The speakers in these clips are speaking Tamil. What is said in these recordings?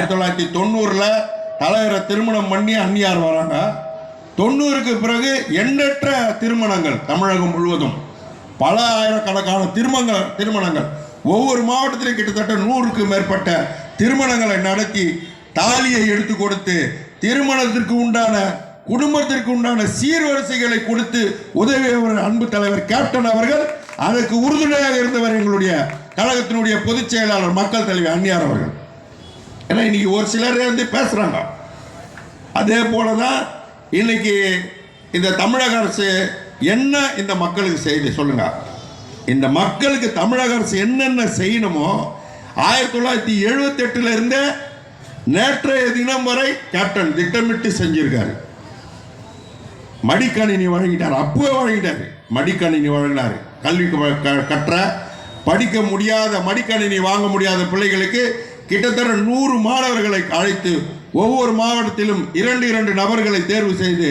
ஆயிரத்தி தொள்ளாயிரத்தி தொண்ணூறில் தலைவரை திருமணம் பண்ணி அந்நியார் வராங்க. தொண்ணூறுக்கு பிறகு எண்ணற்ற திருமணங்கள் தமிழகம் முழுவதும். பல ஆயிரக்கணக்கான திருமணங்கள் திருமணங்கள். ஒவ்வொரு மாவட்டத்திலும் கிட்டத்தட்ட நூறுக்கு மேற்பட்ட திருமணங்களை நடத்தி தாலியை எடுத்து கொடுத்து திருமணத்திற்கு உண்டான குடும்பத்திற்கு உண்டான சீர்வரிசைகளை கொடுத்து உதவியவர் அன்பு தலைவர் கேப்டன் அவர்கள் அதற்கு உறுதுணையாக இருந்தவர் எங்களுடைய கழகத்தினுடைய பொதுச் செயலாளர் மக்கள் தலைவர் அந்நியார் அவர்கள். ஏன்னா இன்னைக்கு ஒரு சிலரே வந்து பேசுகிறாங்க அதே போல தான் இன்னைக்கு இந்த தமிழக அரசு என்ன இந்த மக்களுக்கு செய்து சொல்லுங்க. இந்த மக்களுக்கு தமிழக அரசு என்னென்ன செய்யணுமோ ஆயிரத்தி தொள்ளாயிரத்தி எழுபத்தெட்டுலேருந்தே இருந்தே நேற்றைய தினம் வரை கேப்டன் திட்டமிட்டு செஞ்சிருக்காரு. மடிக்கணினி வழங்கிட்டார். அப்பவே வழங்கிட்டார். மடிக்கணினி வழங்கினார். கல்வி க- கற்ற படிக்க முடியாத மடிக்கணினி வாங்க முடியாத பிள்ளைகளுக்கு கிட்டத்தட்ட நூறு மாணவர்களை அழைத்து ஒவ்வொரு மாவட்டத்திலும் இரண்டு இரண்டு நபர்களை தேர்வு செய்து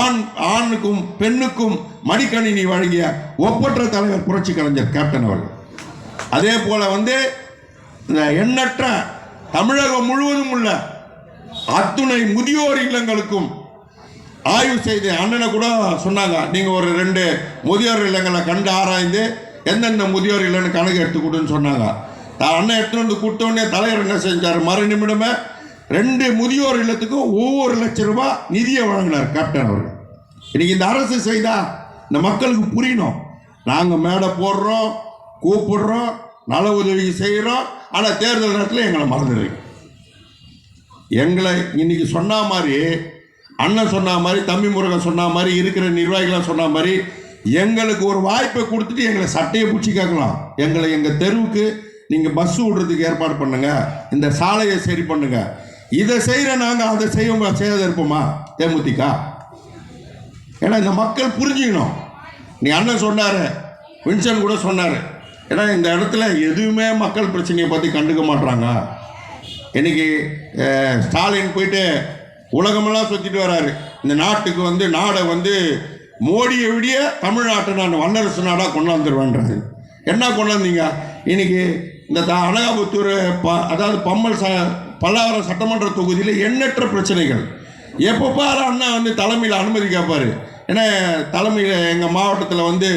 ஆண் ஆணுக்கும் பெண்ணுக்கும் மடிக்கணினி வழங்கிய ஒப்பற்ற தலைவர் புரட்சி கலைஞர் கேப்டன் அவர்கள். அதே போல வந்து இந்த எண்ணற்ற தமிழகம் முழுவதும் உள்ள அத்துணை முதியோர் இல்லங்களுக்கும் ஆய்வு செய்து அண்ணனை கூட சொன்னாங்க. நீங்கள் ஒரு ரெண்டு முதியோர் இல்லங்களை கண்டு ஆராய்ந்து எந்தெந்த முதியோர் இல்லைன்னு கணக்கு எடுத்துக்கொடுன்னு சொன்னாங்க. அண்ணன் எடுத்துட்டு வந்து கொடுத்தோடனே தலைவர் என்ன செஞ்சார்? மறு நிமிடமே ரெண்டு முதியோர் இல்லத்துக்கும் ஒவ்வொரு லட்சம் ரூபாய் நிதியை வழங்கினார் கேப்டன் அவர்கள். இன்னைக்கு இந்த அரசு செய்தா? இந்த மக்களுக்கு புரியணும். நாங்கள் மேடை போடுறோம் கூப்பிடுறோம் நல உதவி செய்கிறோம் ஆனால் தேர்தல் நேரத்தில் எங்களை மறந்துடுறீங்க. எங்களை இன்னைக்கு சொன்ன மாதிரி அண்ணன் சொன்ன மாதிரி தம்பி முருகன் சொன்ன மாதிரி இருக்கிற நிர்வாகிகளாம் சொன்ன மாதிரி எங்களுக்கு ஒரு வாய்ப்பை கொடுத்துட்டு எங்களை சட்டையை பிடிச்சி கேட்கலாம். எங்களை எங்கள் தெருவுக்கு நீங்கள் பஸ் விடுறதுக்கு ஏற்பாடு பண்ணுங்க. இந்த சாலையை சரி பண்ணுங்க. இதை செய்கிற நாங்கள் அதை செய்ய செய்யாத இருப்போமா? தேமுதிக. ஏன்னா இந்த மக்கள் புரிஞ்சுக்கணும். நீ அண்ணன் சொன்னார் வின்சன் கூட சொன்னார். ஏன்னா இந்த இடத்துல எதுவுமே மக்கள் பிரச்சனையை பற்றி கண்டுக்க மாட்றாங்க. இன்னைக்கு ஸ்டாலின் போயிட்டு உலகமெல்லாம் சுற்றிட்டு வராரு. இந்த நாட்டுக்கு வந்து நாடை வந்து மோடியை விடிய தமிழ்நாட்டை நான் வல்லரசு நாடாக கொண்டாந்துருவேன்றது என்ன கொண்டாந்தீங்க? இன்னைக்கு இந்த த அனகாபுத்தூர் ப அதாவது பம்மல் ச பல்லாவரம் சட்டமன்ற தொகுதியில் எண்ணற்ற பிரச்சனைகள். எப்போ பாரு அண்ணா வந்து தலைமையில் அனுமதி கேட்பார் ஏன்னா தலைமையில் எங்கள் மாவட்டத்தில் வந்து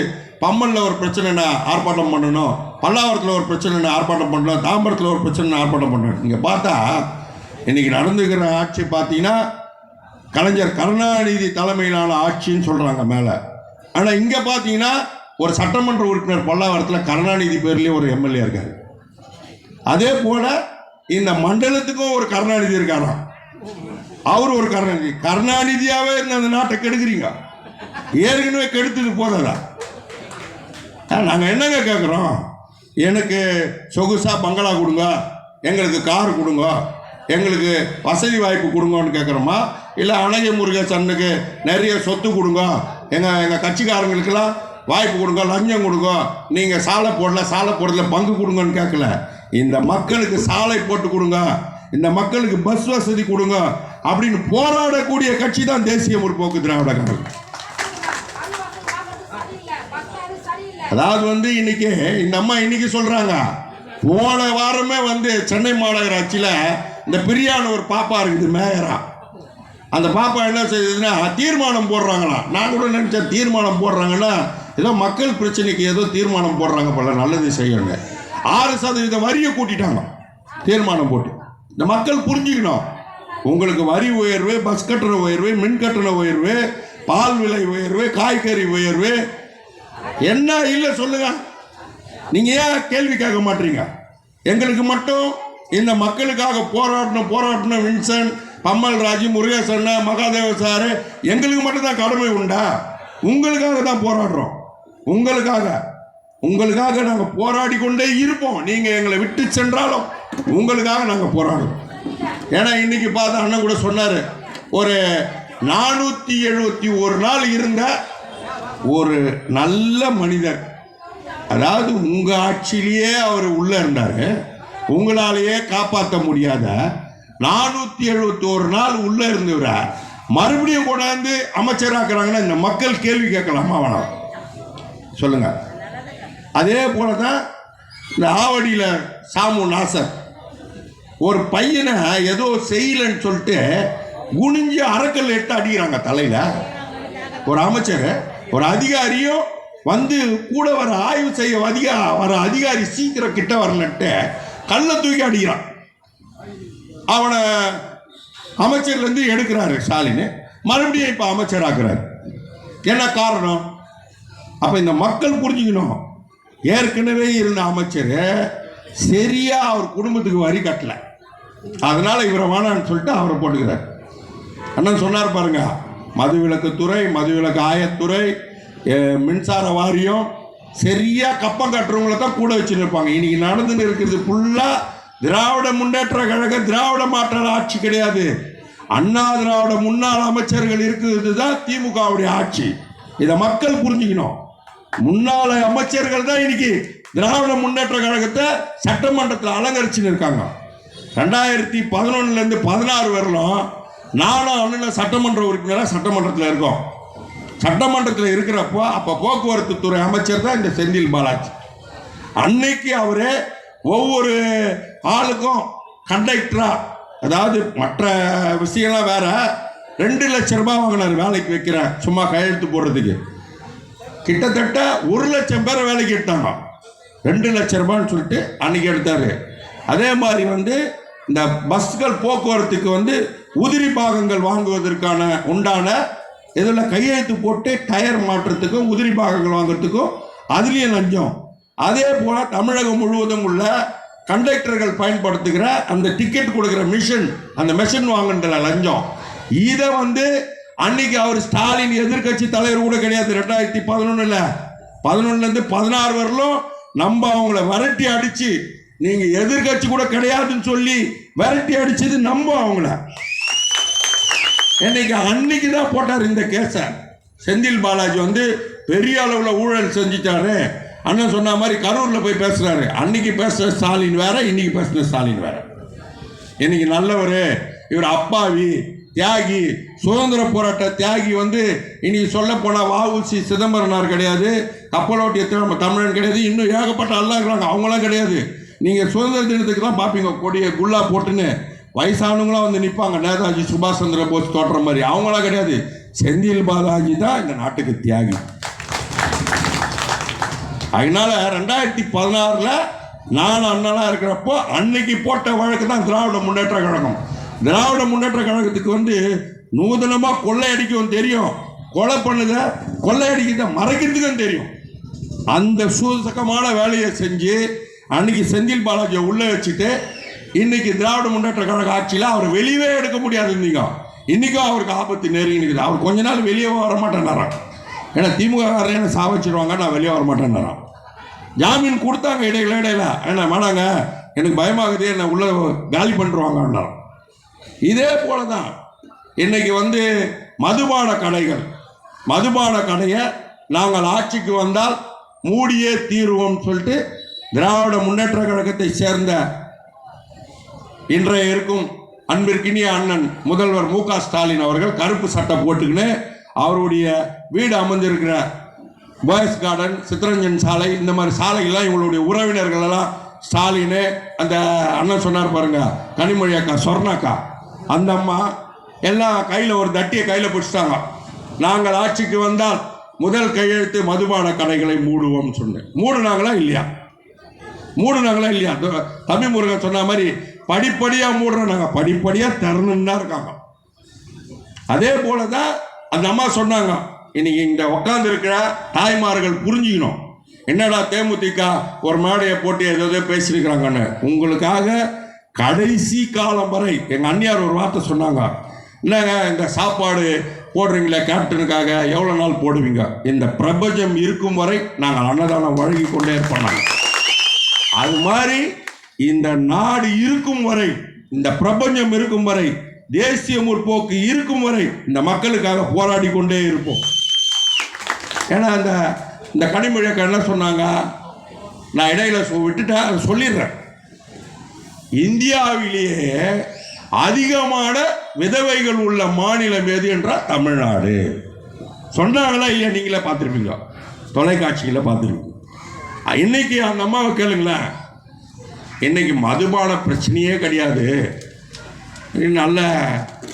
பம்மலில் ஒரு பிரச்சனைனா ஆர்ப்பாட்டம் பண்ணணும் பல்லாவரத்தில் ஒரு பிரச்சனைனா ஆர்ப்பாட்டம் பண்ணணும் தாம்பரத்தில் ஒரு பிரச்சனை ஆர்ப்பாட்டம் பண்ணணும். நீங்கள் பார்த்தா இன்றைக்கி நடந்துக்கிற ஆட்சி பார்த்தீங்கன்னா கலைஞர் கருணாநிதி தலைமையிலான ஆட்சின்னு சொல்கிறாங்க மேலே. ஆனால் இங்கே பார்த்தீங்கன்னா ஒரு சட்டமன்ற உறுப்பினர் பல்லாவரத்தில் கருணாநிதி பேர்லேயே ஒரு எம்எல்ஏ இருக்கார். அதே போல இந்த மண்டலத்துக்கும் ஒரு கருணாநிதி இருக்காராம் அவர் ஒரு கருணாநிதி. கருணாநிதியாவே இருந்த அந்த நாட்டை கெடுக்கிறீங்க. ஏற்கனவே கெடுத்துட்டு போதா நாங்கள் என்னங்க கேட்குறோம் எனக்கு சொகுசா பங்களா கொடுங்க எங்களுக்கு கார் கொடுங்க எங்களுக்கு வசதி வாய்ப்பு கொடுங்கன்னு கேட்குறோமா இல்லை அழகிய முருகேசனுக்கு நிறைய சொத்து கொடுங்க எங்கள் எங்கள் கட்சிக்காரங்களுக்கெல்லாம் வாய்ப்பு கொடுங்க லஞ்சம் கொடுங்க நீங்கள் சாலை போடல சாலை போடல பங்கு கொடுங்கன்னு கேட்கல இந்த மக்களுக்கு சாலை போட்டு கொடுங்க. இந்த மக்களுக்கு பஸ் வசதி கொடுங்க. அப்படின்னு போராடக்கூடிய கட்சி தான் தேசிய முற்போக்கு திராவிட கழகம். அதாவது வந்து இன்னைக்கு இந்த அம்மா இன்னைக்கு சொல்றாங்க. போன வாரமே வந்து சென்னை மாநகராட்சியில் இந்த பிரியான்னு ஒரு பாப்பா இருக்குது மேயரா. அந்த பாப்பா என்ன செய்யுதுன்னா தீர்மானம் போடுறாங்களாம். நான் கூட நினைச்சேன் தீர்மானம் போடுறாங்கன்னா ஏதோ மக்கள் பிரச்சனைக்கு ஏதோ தீர்மானம் போடுறாங்க பல நல்லது செய்யணுங்க. ஆறு சதவீத வரியை கூட்டிட்டாங்க. தீர்மானம் போட்டு. இந்த மக்கள் புரிஞ்சுக்கணும். உங்களுக்கு வரி உயர்வு பஸ் கட்டண உயர்வு மின் கட்டண உயர்வு பால் விலை உயர்வு காய்கறி உயர்வு என்ன இல்லை சொல்லுங்க. நீங்கள் ஏன் கேள்வி கேட்க மாட்டீங்க? எங்களுக்கு மட்டும் இந்த மக்களுக்காக போராடணும் போராடணும் வின்சன் பம்மல் ராஜி முருகேசன் மகாதேவ சாரு எங்களுக்கு மட்டும் தான் கடமை உண்டா? உங்களுக்காக தான் போராடுறோம். உங்களுக்காக உங்களுக்காக நாங்கள் போராடி கொண்டே இருப்போம். நீங்கள் எங்களை விட்டு சென்றாலும் உங்களுக்காக நாங்கள் போராடுவோம். ஏன்னா இன்னைக்கு பார்த்து அண்ணன் கூட சொன்னார் ஒரு நானூற்றி எழுபத்தி ஒரு நாள் இருந்த ஒரு நல்ல மனிதர். அதாவது உங்கள் ஆட்சியிலேயே அவர் உள்ளே இருந்தார். உங்களாலேயே காப்பாற்ற முடியாத நானூற்றி எழுபத்தி ஒரு நாள் உள்ளே இருந்தவரை மறுபடியும் கொண்டாந்து அமைச்சராக்குறாங்கன்னா இந்த மக்கள் கேள்வி கேட்கலாமா வேணாம்? சொல்லுங்க. அதே போல தான் இந்த ஆவடியில் சாமு நாசர் ஒரு பையனை ஏதோ செய்யலைன்னு சொல்லிட்டு குனிஞ்சு அறக்கல் எடுத்து அடிக்கிறாங்க தலையில். ஒரு அமைச்சர் ஒரு அதிகாரியும் வந்து கூட வர ஆய்வு செய்ய அதிகா வர அதிகாரி சீக்கிரம் கிட்ட வரலன்ட்டு கல்லை தூக்கி அடிக்கிறான். அவனை அமைச்சர்லேருந்து எடுக்கிறாரு ஸ்டாலின். மறுபடியும் இப்போ அமைச்சராக்குறாரு. என்ன காரணம்? அப்போ இந்த மக்கள் புரிஞ்சுக்கணும். ஏற்கனவே இருந்த அமைச்சர் சரியா அவர் குடும்பத்துக்கு வரி கட்டல. அதனால இவரை வேணான்னு சொல்லிட்டு அவரை போட்டுக்கிறார். அண்ணன் சொன்னார் பாருங்க மதுவிலக்குத்துறை மதுவிலக்கு ஆயத்துறை மின்சார வாரியம் சரியா கப்பம் கட்டுறவங்கள தான் கூட வச்சுன்னு இருப்பாங்க இன்னைக்கு நடந்துன்னு இருக்கிறது ஃபுல்லாக திராவிட முன்னேற்ற கழக திராவிட மாற்ற ஆட்சி கிடையாது. அண்ணா திராவிட முன்னாள் அமைச்சர்கள் இருக்கிறது தான் திமுகவுடைய ஆட்சி. இதை மக்கள் புரிஞ்சுக்கணும். முன்னாள் அமைச்சர்கள் தான் இன்னைக்கு திராவிட முன்னேற்ற கழகத்தை சட்டமன்றத்தில் அலங்கரிச்சுன்னு இருக்காங்க. ரெண்டாயிரத்தி பதினொன்னுலேருந்து பதினாறு வரலும் நானும் அண்ணன் சட்டமன்ற உறுப்பினராக சட்டமன்றத்தில் இருக்கோம். சட்டமன்றத்தில் இருக்கிறப்போ அப்போ போக்குவரத்து துறை அமைச்சர் தான் இந்த செந்தில் பாலாஜி. அன்னைக்கு அவர் ஒவ்வொரு ஆளுக்கும் கண்டக்டராக அதாவது மற்ற விஷயம்லாம் வேற ரெண்டு லட்ச ரூபாய் வாங்கினார் வேலைக்கு வைக்கிறேன் சும்மா கையெழுத்து போடுறதுக்கு. கிட்டத்தட்ட ஒரு லட்சம் பேரை வேலைக்கு எடுத்தாங்க ரெண்டு லட்சம் ரூபான்னு சொல்லிட்டு அன்னைக்கு எடுத்தார். அதே மாதிரி வந்து இந்த பஸ்கள் போக்குவரத்துக்கு வந்து உதிரி பாகங்கள் வாங்குவதற்கான உண்டான இதில் கையெழுத்து போட்டு டயர் மாற்றுறதுக்கும் உதிரி பாகங்கள் வாங்குறதுக்கும் அதுலேயும் லஞ்சம். அதே போல் தமிழகம் முழுவதும் உள்ள கண்டக்டர்கள் பயன்படுத்துகிற அந்த டிக்கெட் கொடுக்குற மிஷின் அந்த மிஷின் வாங்குன்ற லஞ்சம். இதை வந்து அன்னைக்கு அவர் ஸ்டாலின் எதிர்க்கட்சி தலைவர் கூட கிடையாது ரெண்டாயிரத்தி பதினொன்னுல. பதினொன்னுலேருந்து பதினாறு வரலும் நம்ம அவங்கள விரட்டி அடிச்சு நீங்க எதிர்க்கட்சி கூட கிடையாதுன்னு சொல்லி விரட்டி அடிச்சது நம்ம அவங்கள. இன்னைக்கு அன்னைக்கு தான் போட்டார் இந்த கேஸை. செந்தில் பாலாஜி வந்து பெரிய அளவில் ஊழல் செஞ்சிட்டாரு. அண்ணன் சொன்ன மாதிரி கரூரில் போய் பேசுறாரு. அன்னைக்கு பேசுகிற ஸ்டாலின் வேற இன்னைக்கு பேசுன ஸ்டாலின் வேற. இன்னைக்கு நல்லவர் இவர் அப்பாவி தியாகி சுதந்திர போராட்ட தியாகி வந்து இனி சொல்ல போனால் வஉசி சிதம்பரனார் கிடையாது கப்பலோட்டிய திரு- தமிழன் கிடையாது இன்னும் ஏகப்பட்ட அல்லா இருக்கிறாங்க அவங்களாம் கிடையாது. நீங்கள் சுதந்திர தினத்துக்கு தான் பார்ப்பீங்க கொடியை குல்லா போட்டுன்னு. வயசானவங்களாம் வந்து நிற்பாங்க நேதாஜி சுபாஷ் சந்திர போஸ் தோற்ற மாதிரி. அவங்களாம் கிடையாது. செந்தில் பாலாஜி தான் இந்த நாட்டுக்கு தியாகி. அதனால ரெண்டாயிரத்தி பதினாறில் நான் அண்ணனாக இருக்கிறப்போ அன்னைக்கு போட்ட வழக்கு தான் திராவிட முன்னேற்ற கழகம். திராவிட முன்னேற்ற கழகத்துக்கு வந்து நூதனமாக கொள்ளையடிக்கவும் தெரியும். கொலை பண்ணுத கொள்ளையடிக்கிறத மறைக்கிறதுக்கும் தெரியும். அந்த சூசகமான வேலையை செஞ்சு அன்னைக்கு செந்தில் பாலாஜியை உள்ளே வச்சுட்டு இன்னைக்கு திராவிட முன்னேற்ற கழக ஆட்சியில் அவர் வெளியவே எடுக்க முடியாது இருந்தீங்க இன்றைக்கும் அவருக்கு ஆபத்து நெருங்கி அவர் கொஞ்ச நாள் வெளியே வர மாட்டேன்னாராம் ஏன்னா திமுக என்ன சாவச்சிருவாங்க நான் வெளியே வர மாட்டேன்னாராம் ஜாமீன் கொடுத்தாங்க இடையில இடையில. என்ன வேணாங்க எனக்கு பயமாகுது என்னை உள்ளே காலி பண்ணிருவாங்கன்னாராம் இதே போல தான் இன்னைக்கு வந்து மதுபான கடைகள். மதுபான கடையை நாங்கள் ஆட்சிக்கு வந்தால் மூடியே தீர்வோம் சொல்லிட்டு திராவிட முன்னேற்ற கழகத்தை சேர்ந்த இன்றைய இருக்கும் அன்பிற்கினிய அண்ணன் முதல்வர் மு க ஸ்டாலின் அவர்கள் கருப்பு சட்டை போட்டுக்கின்னு அவருடைய வீடு அமைஞ்சிருக்கிற பாய்ஸ் கார்டன் சித்தரஞ்சன் சாலை இந்த மாதிரி சாலைகள்லாம் இவங்களுடைய உறவினர்கள் எல்லாம் ஸ்டாலின் அந்த அண்ணன் சொன்னார் பாருங்க கனிமொழி அக்கா சொர்ணாக்கா. அந்த அம்மா எல்லாம் கையில் ஒரு தட்டியை கையில் பிடிச்சிட்டாங்க. நாங்கள் ஆட்சிக்கு வந்தால் முதல் கையெழுத்து மதுபான கடைகளை மூடுவோம் சொன்னேன். மூடுனாங்களா இல்லையா? மூடுனாங்களா இல்லையா? தோ- தமிழ் முருகன் சொன்ன மாதிரி படிப்படியாக மூடுறோம் நாங்கள் படிப்படியாக திறனுன்னு தான் இருக்காங்க. அதே போல தான் அந்த அம்மா சொன்னாங்க இன்னைக்கு இங்கே உட்கார்ந்து இருக்கிற தாய்மார்கள் புரிஞ்சுக்கணும். என்னடா தேமுதிக ஒரு மேடையை போட்டு ஏதோ பேசியிருக்கிறாங்கன்னு. உங்களுக்காக கடைசி காலம் வரை எங்க அண்ணியார் ஒரு வார்த்தை சொன்னாங்க. என்னங்க இந்த சாப்பாடு போடுறீங்களே கேப்டனுக்காக எவ்வளோ நாள் போடுவீங்க? இந்த பிரபஞ்சம் இருக்கும் வரை நாங்கள் அன்னதானம் வழங்கி கொண்டே இருப்போம் அது மாதிரி இந்த நாடு இருக்கும் வரை இந்த பிரபஞ்சம் இருக்கும் வரை தேசிய முற்போக்கு இருக்கும் வரை இந்த மக்களுக்காக போராடி கொண்டே இருப்போம். ஏன்னா இந்த இந்த கனிமொழியக்கா என்ன சொன்னாங்க? நான் இடையில விட்டுட்டேன் அதை சொல்லிடுறேன். இந்தியாவிலேயே அதிகமான விதவைகள் உள்ள மாநிலம் எது என்றால் தமிழ்நாடு. சொன்னாங்களா இல்லையா நீங்களே பார்த்துருப்பீங்க தொலைக்காட்சியில் பார்த்துருப்பீங்க. இன்னைக்கு அந்த அம்மாவை கேளுங்களேன். இன்னைக்கு மதுபான பிரச்சனையே கிடையாது. நல்ல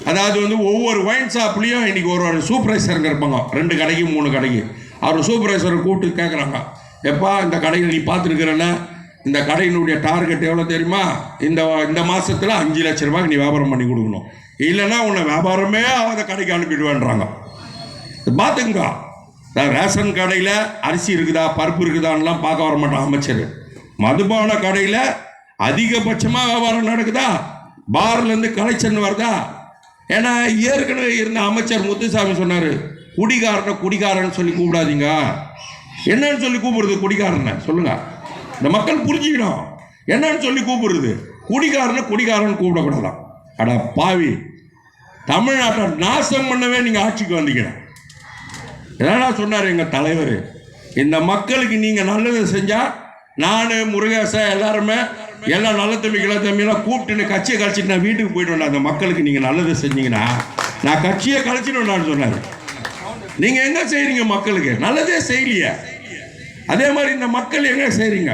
அதாவது வந்து ஒவ்வொரு ஒயின் ஷாப்லேயும் இன்னைக்கு ஒரு ஒரு சூப்பர்வைசருங்க இருப்பாங்க. ரெண்டு கடைக்கு மூணு கடைக்கு. அவர் சூப்பர்வைசரை கூப்பிட்டு கேட்குறாங்க எப்பா இந்த கடையில் நீ பார்த்துருக்கிறல்ல? இந்த கடையினுடைய டார்கெட் எவ்வளோ தெரியுமா? இந்த இந்த மாதத்தில் அஞ்சு லட்ச ரூபாய்க்கு நீ வியாபாரம் பண்ணி கொடுக்கணும். இல்லைன்னா உன்னை வியாபாரமே ஆகாத கடைக்கு அனுப்பிடுவேன்றாங்க. பார்த்துங்க ரேஷன் கடையில் அரிசி இருக்குதா பருப்பு இருக்குதான்லாம் பார்க்க வர மாட்டான் அமைச்சர். மதுபான கடையில் அதிகபட்சமாக வியாபாரம் நடக்குதா? பார்லேருந்து கலெக்ஷன் வருதா? ஏன்னா ஏற்கனவே இருந்த அமைச்சர் முத்துசாமி சொன்னார் குடிகாரனை குடிகாரன்னு சொல்லி கூப்பிடாதீங்க. என்னன்னு சொல்லி கூப்பிடுறது குடிகாரனை? சொல்லுங்கள் இந்த மக்கள் புரிஞ்சுக்கணும். என்னன்னு சொல்லி கூப்பிடுறது. குடிகாரனை குடிகாரன் கூப்பிடக்கூடாதான். அட பாவி. தமிழ்நாட்டை நாசம் பண்ணவே நீங்கள் ஆட்சிக்கு வந்தீங்க. என்னடா சொன்னார் எங்கள் தலைவர்? இந்த மக்களுக்கு நீங்கள் நல்லது செஞ்சால் நான் முருகேசன் எல்லாருமே எல்லாம் நல்ல தம்பி கிள தம்பியெல்லாம் கூப்பிட்டு கட்சியை கழிச்சிட்டு நான் வீட்டுக்கு போயிட்டு அந்த மக்களுக்கு நீங்கள் நல்லது செஞ்சீங்கன்னா நான் கட்சியை கழிச்சிடுவேன் சொன்னார். நீங்கள் எங்கே செய்கிறீங்க மக்களுக்கு? நல்லதே செய்யலையே. அதே மாதிரி இந்த மக்கள் எங்க செய்றீங்க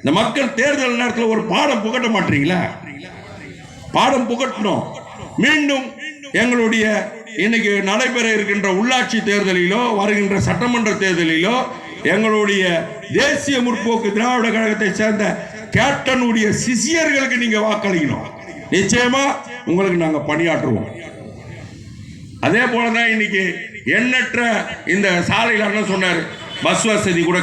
இந்த மக்கள் தேர்தல் நேரத்தில் ஒரு பாடம் புகட்ட மாட்டீங்களா? பாடம் புகட்டணும். மீண்டும் எங்களுடைய இன்னைக்கு நடைபெற இருக்கின்ற உள்ளாட்சி தேர்தலிலோ வருகின்ற சட்டமன்ற தேர்தலிலோ எங்களுடைய தேசிய முற்போக்கு திராவிட கழகத்தை சேர்ந்த கேப்டனுடைய சிசியர்களுக்கு நீங்க வாக்களிக்கணும். நிச்சயமா உங்களுக்கு நாங்க பணியாற்றுவோம். அதே போலதான் இன்னைக்கு எண்ணற்ற இந்த சாலையில் அண்ணன் சொன்னார் பஸ் வசதி கூட